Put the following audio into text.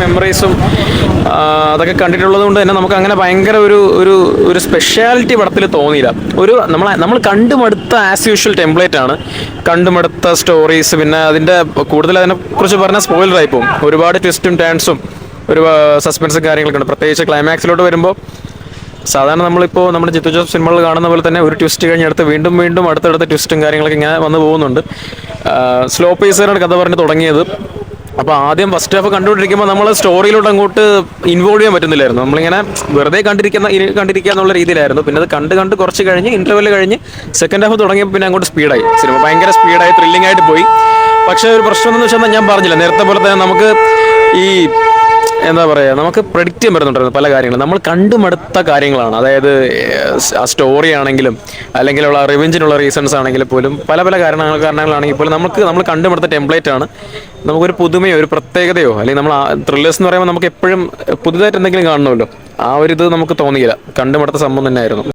മെമ്മറീസും അതൊക്കെ കണ്ടിട്ടുള്ളത് കൊണ്ട് തന്നെ നമുക്ക് അങ്ങനെ ഭയങ്കര ഒരു ഒരു ഒരു സ്പെഷ്യാലിറ്റി പടത്തിൽ തോന്നിയില്ല. ഒരു നമ്മൾ നമ്മൾ കണ്ടുമടുത്ത ആസ് യൂഷ്വൽ ടെംപ്ലേറ്റ് ആണ്. കണ്ടുമടുത്ത സ്റ്റോറീസ് പിന്നെ അതിന്റെ കൂടുതൽ അതിനെക്കുറിച്ച് പറഞ്ഞാൽ സ്പോയിലറായി പോകും. ഒരുപാട് ട്വിസ്റ്റും ടേൺസും ഒരു സസ്പെൻസും കാര്യങ്ങളൊക്കെ ഉണ്ട്. പ്രത്യേകിച്ച് ക്ലൈമാക്സിലോട്ട് വരുമ്പോൾ സാധാരണ നമ്മളിപ്പോൾ നമ്മുടെ ജിത്തു ജോസഫ് സിനിമകൾ കാണുന്ന പോലെ തന്നെ ഒരു ട്വിസ്റ്റ് കഴിഞ്ഞടുത്ത് വീണ്ടും വീണ്ടും അടുത്തടുത്ത ട്വിസ്റ്റും കാര്യങ്ങളൊക്കെ ഇങ്ങനെ വന്നു പോകുന്നുണ്ട്. സ്ലോ പേസറാണ് കഥ പറഞ്ഞ് തുടങ്ങിയത്. അപ്പോൾ ആദ്യം ഫസ്റ്റ് ഹാഫ് കണ്ടുകൊണ്ടിരിക്കുമ്പോൾ നമ്മൾ സ്റ്റോറിയിലോട്ട് അങ്ങോട്ട് ഇൻവോൾവ് ചെയ്യാൻ പറ്റുന്നില്ലായിരുന്നു. നമ്മളിങ്ങനെ വെറുതെ കണ്ടിരിക്കുന്ന കണ്ടിരിക്കുക എന്നുള്ള രീതിയിലായിരുന്നു. പിന്നെ അത് കണ്ട് കണ്ട് കുറച്ച് കഴിഞ്ഞ് ഇന്റർവെൽ കഴിഞ്ഞ് സെക്കൻഡ് ഹാഫ് തുടങ്ങിയപ്പോൾ പിന്നെ അങ്ങോട്ട് സ്പീഡായി സിനിമ ഭയങ്കര സ്പീഡായി ത്രില്ലിംഗ് ആയിട്ട് പോയി. പക്ഷേ ഒരു പ്രശ്നം എന്ന് വെച്ചാൽ ഞാൻ പറഞ്ഞില്ല. നേരത്തെ പോലെ തന്നെ നമുക്ക് ഈ എന്താ പറയുക നമുക്ക് പ്രഡിക്റ്റ് ചെയ്യാൻ പറ്റുന്നുണ്ടായിരുന്നു പല കാര്യങ്ങളും. നമ്മൾ കണ്ടുമടുത്ത കാര്യങ്ങളാണ്. അതായത് ആ സ്റ്റോറി ആണെങ്കിലും അല്ലെങ്കിൽ ഉള്ള റിവെഞ്ചിനുള്ള റീസൺസ് ആണെങ്കിലും പോലും പല പല കാരണങ്ങൾ കാരണങ്ങളാണെങ്കിൽ പോലും നമുക്ക് നമ്മൾ കണ്ടുമടുത്ത ടെംപ്ലേറ്റ് ആണ്. നമുക്കൊരു പുതുമയോ ഒരു പ്രത്യേകതയോ അല്ലെങ്കിൽ നമ്മൾ ത്രില്ലേഴ്സ് എന്ന് പറയുമ്പോൾ നമുക്ക് എപ്പോഴും പുതുതായിട്ട് എന്തെങ്കിലും കാണണമല്ലോ. ആ ഒരു ഇത് നമുക്ക് തോന്നിയില്ല. കണ്ടുമടുത്ത സംഭവം തന്നെയായിരുന്നു.